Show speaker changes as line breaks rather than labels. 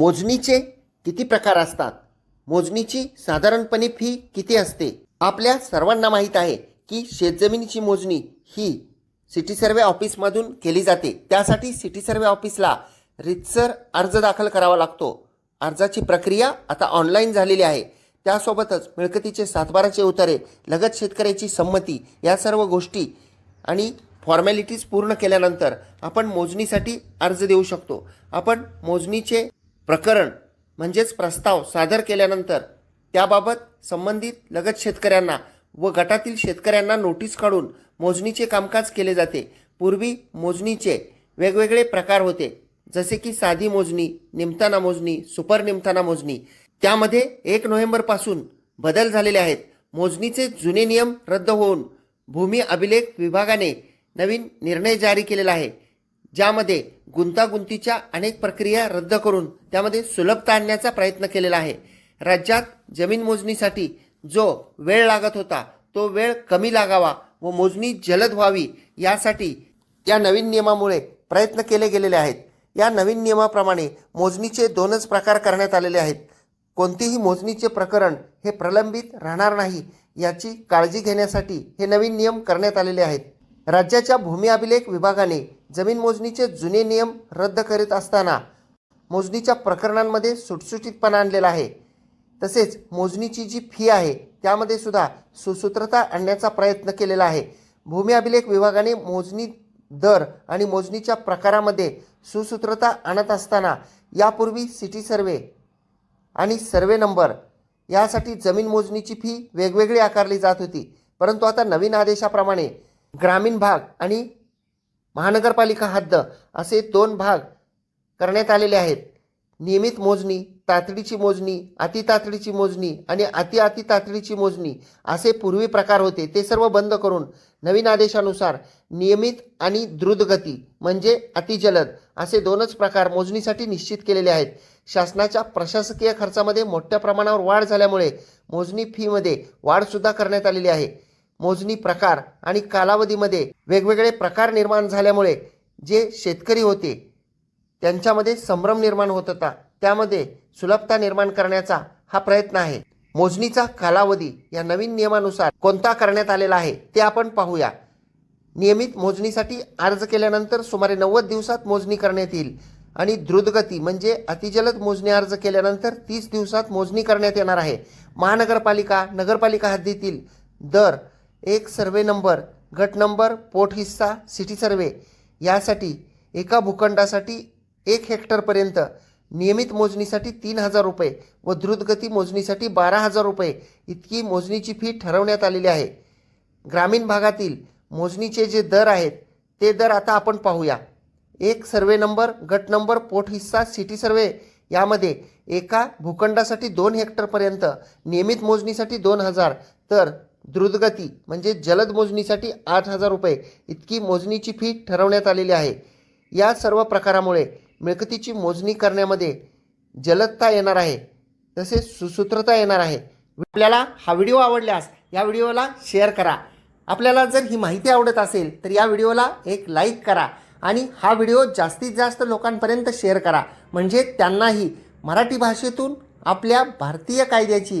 मोजणीचे किती प्रकार असतात? मोजणीची साधारणपणे फी किती असते? आपल्या सर्वांना माहीत आहे की शेतजमिनीची मोजणी ही सिटी सर्वे ऑफिसमधून केली जाते. त्यासाठी सिटी सर्वे ऑफिसला रितसर अर्ज दाखल करावा लागतो. अर्जाची प्रक्रिया आता ऑनलाईन झालेली आहे. त्यासोबतच मिळकतीचे सातबाराचे उतारे लगत शेतकऱ्याची संमती या सर्व गोष्टी आणि फॉर्मॅलिटीज पूर्ण केल्यानंतर आपण मोजणीसाठी अर्ज देऊ शकतो. आपण मोजणीचे प्रकरण म्हणजेच प्रस्ताव सादर केल्यानंतर त्याबाबत संबंधित लगत शेतकऱ्यांना व गटातील शेतकऱ्यांना नोटीस काढून मोजणीचे कामकाज केले जाते. पूर्वी मोजणीचे वेगवेगळे प्रकार होते. जसे की साधी मोजणी निमताना मोजणी सुपर निमताना मोजणी. त्यामध्ये एक नोव्हेंबरपासून बदल झालेले आहेत. मोजणीचे जुने नियम रद्द होऊन भूमी अभिलेख विभागाने नवीन निर्णय जारी केलेला आहे. ज्यामध्ये गुंतागुंतीच्या अनेक प्रक्रिया रद्द करून त्यामध्ये सुलभता आणण्याचा प्रयत्न केलेला आहे. राज्यात जमीन मोजणीसाठी जो वेळ लागत होता तो वेळ कमी लागावा व मोजणी जलद व्हावी यासाठी या नवीन नियमामुळे प्रयत्न केले गेलेले आहेत. या नवीन नियमाप्रमाणे मोजणीचे दोनच प्रकार करण्यात आलेले आहेत. कोणतेही मोजणीचे प्रकरण हे प्रलंबित राहणार नाही याची काळजी घेण्यासाठी हे नवीन नियम करण्यात आलेले आहेत. राज्याच्या भूमी अभिलेख विभागाने जमीन मोजणीचे जुने नियम रद्द करीत असताना मोजणीच्या प्रकरणांमध्ये सुटसुटीतपणा आणलेला आहे. तसेच मोजणीची जी फी आहे त्यामध्ये सुद्धा सुसूत्रता आणण्याचा प्रयत्न केलेला आहे. भूमी अभिलेख विभागाने मोजणी दर आणि मोजणीच्या प्रकारामध्ये सुसूत्रता आणत असताना यापूर्वी सिटी सर्वे आणि सर्वे नंबर यासाठी जमीन मोजणीची फी वेगवेगळी आकारली जात होती. परंतु आता नवीन आदेशाप्रमाणे ग्रामीण भाग आणि महानगरपालिका हद्द असे दोन भाग करण्यात आलेले आहेत. नियमित मोजणी तातडीची मोजणी अति तातडीची मोजणी आणि अति अति तातडीची मोजणी असे पूर्वी प्रकार होते. ते सर्व बंद करून नवीन आदेशानुसार नियमित आणि द्रुतगती म्हणजे अतिजलद असे दोनच प्रकार मोजणीसाठी निश्चित केलेले आहेत. शासनाच्या प्रशासकीय खर्चामध्ये मोठ्या प्रमाणावर वाढ झाल्यामुळे मोजणी फीमध्ये वाढसुद्धा करण्यात आलेली आहे. मोजणी प्रकार आणि कालावधीमध्ये वेगवेगळे प्रकार निर्माण झाल्यामुळे जे शेतकरी होते त्यांच्यामध्ये संभ्रम निर्माण होत होता. त्यामध्ये सुलभता निर्माण करण्याचा हा प्रयत्न आहे. मोजणीचा कालावधी या नवीन नियमानुसार कोणता करण्यात आलेला आहे ते आपण पाहूया. नियमित मोजणीसाठी अर्ज केल्यानंतर सुमारे नव्वद दिवसात मोजणी करण्यात येईल आणि द्रुतगती म्हणजे अतिजलद मोजणी अर्ज केल्यानंतर तीस दिवसात मोजणी करण्यात येणार आहे. महानगरपालिका नगरपालिका हद्दीतील दर एक सर्वे नंबर गट नंबर पोट हिस्सा सिटी सर्वे यासाठी एका भूखंडासाठी एक हेक्टरपर्यंत नियमित मोजणीसाठी तीन हजार रुपये व द्रुतगती मोजणीसाठी बारा हजार रुपये इतकी मोजणीची फी ठरवण्यात आलेली आहे. ग्रामीण भागातील मोजणीचे जे दर आहेत ते दर आता आपण पाहूया. एक सर्वे नंबर गट नंबर पोट हिस्सा सिटी सर्वे यामध्ये एका भूखंडासाठी दोन हेक्टरपर्यंत नियमित मोजणीसाठी दोन हजार. तर द्रुतगती म्हणजे जलद मोजणीसाठी आठ हजार रुपये इतकी मोजणीची फी ठरवण्यात आलेली आहे. या सर्व प्रकारामुळे मिळकतीची मोजणी करण्यामध्ये जलदता येणार आहे तसेच सुसूत्रता येणार आहे. आपल्याला हा व्हिडिओ आवडल्यास या व्हिडिओला शेअर करा. आपल्याला जर ही माहिती आवडत असेल तर या व्हिडिओला एक लाईक करा आणि हा व्हिडिओ जास्तीत जास्त लोकांपर्यंत शेअर करा. म्हणजे त्यांनाही मराठी भाषेतून आपल्या भारतीय कायद्याची